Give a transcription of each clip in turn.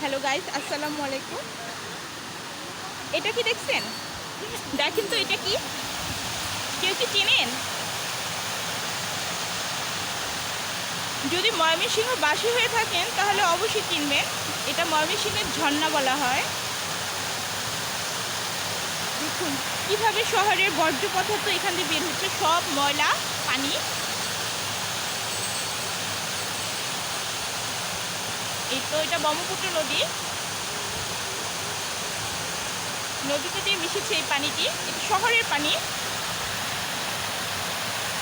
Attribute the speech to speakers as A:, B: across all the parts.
A: Hello guys আসসালামু আলাইকুম এটা কি দেখছেন? দেখেন তো এটা কি? কেউ কি চেনেন? যদি ময়মনসিংহ বাসী হয়ে থাকেন, তাহলে অবশ্যই চিনবেন এটা ময়মনসিংহের ঝর্ণা বলা হয়। দেখুন, কীভাবে শহরের বর্জ্য পদার্থ এখান দিয়ে বের হচ্ছে? সব ময়লা, পানি এই তো এটা ব্রহ্মপুত্র নদী। নদীতে দিয়ে মিশেছে এই পানিটি। এটা শহরের পানি।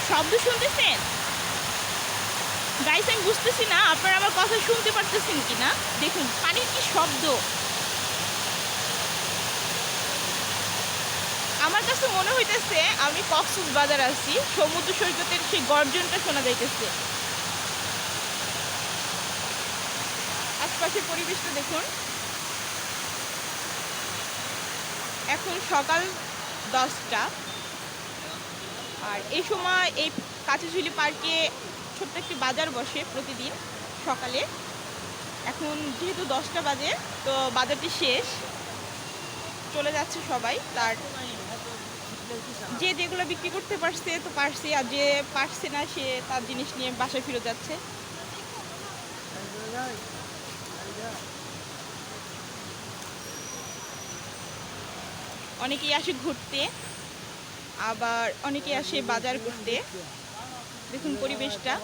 A: শব্দ শুনতেছেন? গাইস বুঝতেছি না, আপনারা আমার কথা শুনতে পারতেছেন কি না দেখুন, পানির কি শব্দ? আমার কাছে মনে হইতেছে, আমি কক্সবাজার বাজার আছি, সমুদ্র সৈকতের সেই গর্জনটা শোনা যাইতেছে। আশপাশের পরিবেশটা দেখুন। এখন সকাল দশটা। আর এই সময় এই কাঁচাঝুলি পার্কে ছোট্ট একটি বাজার বসে প্রতিদিন সকালে। এখন যেহেতু দশটা বাজে, তো বাজারটি শেষ। চলে যাচ্ছে সবাই তার যে যেগুলো বিক্রি করতে পারছে, তো পারছে। আর যে পারছে না সে তার জিনিস নিয়ে বাসায় ফিরে যাচ্ছে। অনেকেই আসে ঘুরতে, আবার অনেকেই আসে বাজার করতে। দেখুন পরিবেশটা।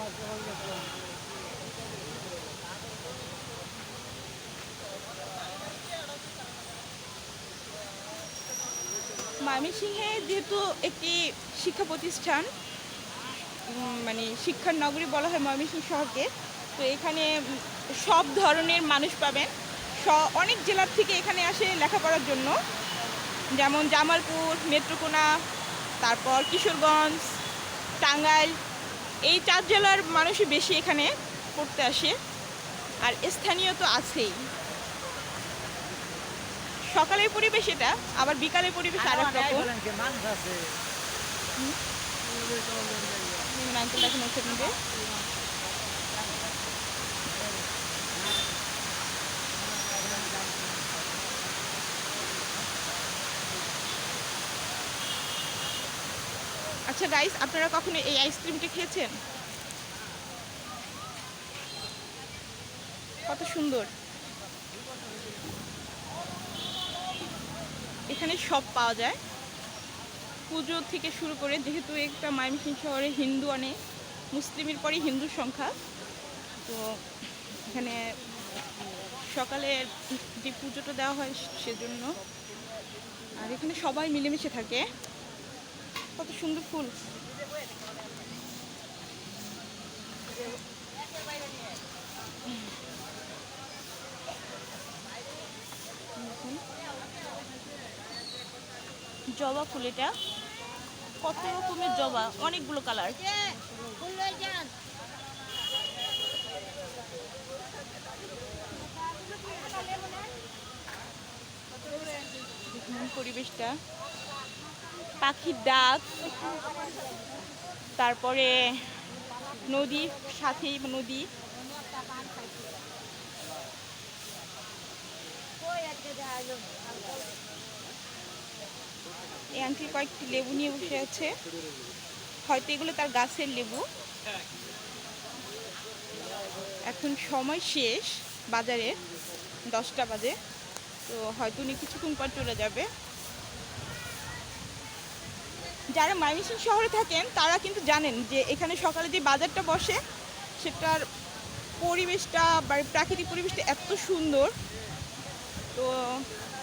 A: ময়মনসিংহে যেহেতু একটি শিক্ষা প্রতিষ্ঠান মানে শিক্ষার নগরী বলা হয় ময়মনসিংহ শহরকে, তো এখানে সব ধরনের মানুষ পাবেন। স- অনেক জেলার থেকে এখানে আসে লেখাপড়ার জন্য। যেমন জামালপুর নেত্রকোনা তারপর কিশোরগঞ্জ টাঙ্গাইল। এই চার জেলার মানুষই বেশি এখানে পড়তে আসে। আর স্থানীয় তো আছেই। সকালের পরিবেশ এটা আবার বিকালের পরিবেশ আর এক রকম। আঙ্কেল দেখেন হচ্ছে আচ্ছা গাইস আপনারা কখনো এই আইসক্রিমটি খেয়েছেন? কত সুন্দর। এখানে সব পাওয়া যায়। পুজো থেকে শুরু করে, যেহেতু একটা ময়মনসিংহ শহরে হিন্দু অনেক, মুসলিমের পরে হিন্দুর সংখ্যা, তো এখানে সকালে যে পুজোটা দেওয়া হয় সেজন্য। আর এখানে সবাই মিলেমিশে থাকে। কত সুন্দর ফুল। জবা ফুল এটা। কত রকমের জবা অনেকগুলো কালার। পরিবেশটা। পাখির ডাক তারপরে নদী, সাথেই নদী। এই আন্টি কয়েকটি লেবু নিয়ে বসে আছে। হয়তো এগুলো তার গাছের লেবু। এখন সময় শেষ বাজারে দশটা বাজে। তো হয়তো উনি কিছুক্ষণ পর চলে যাবে। যারা ময়মনসিংহ শহরে থাকেন, তারা কিন্তু জানেন যে এখানে সকালে যে বাজারটা বসে, সেটার পরিবেশটা বা প্রাকৃতিক পরিবেশটা এত সুন্দর। তো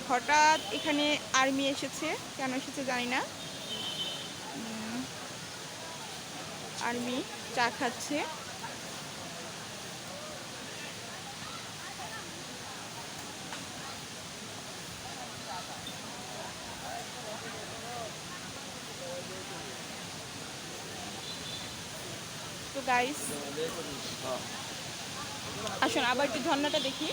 A: হঠাৎ এখানে আর্মি এসেছে। কেন এসেছে জানি না। আর্মি চা খাচ্ছে। তো গাইস আসুন আবার একটু ঝর্ণাটা দেখি।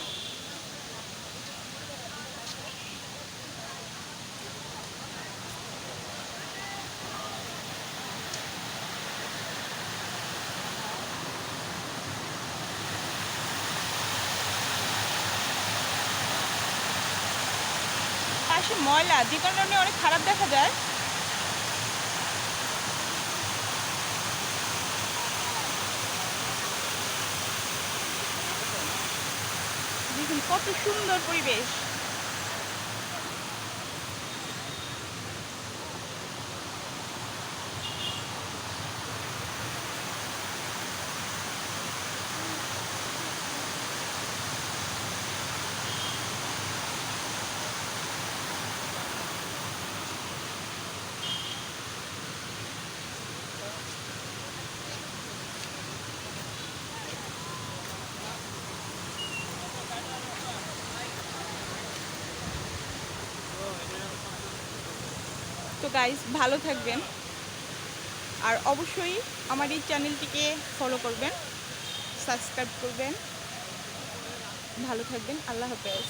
A: ময়লা যে কারণে অনেক খারাপ দেখা যায়। দেখুন কত সুন্দর পরিবেশ। তো গাইজ ভালো থাকবেন। আর অবশ্যই আমার এই চ্যানেলটিকে ফলো করবেন সাবস্ক্রাইব করবেন। ভালো থাকবেন, আল্লাহ হাফেজ।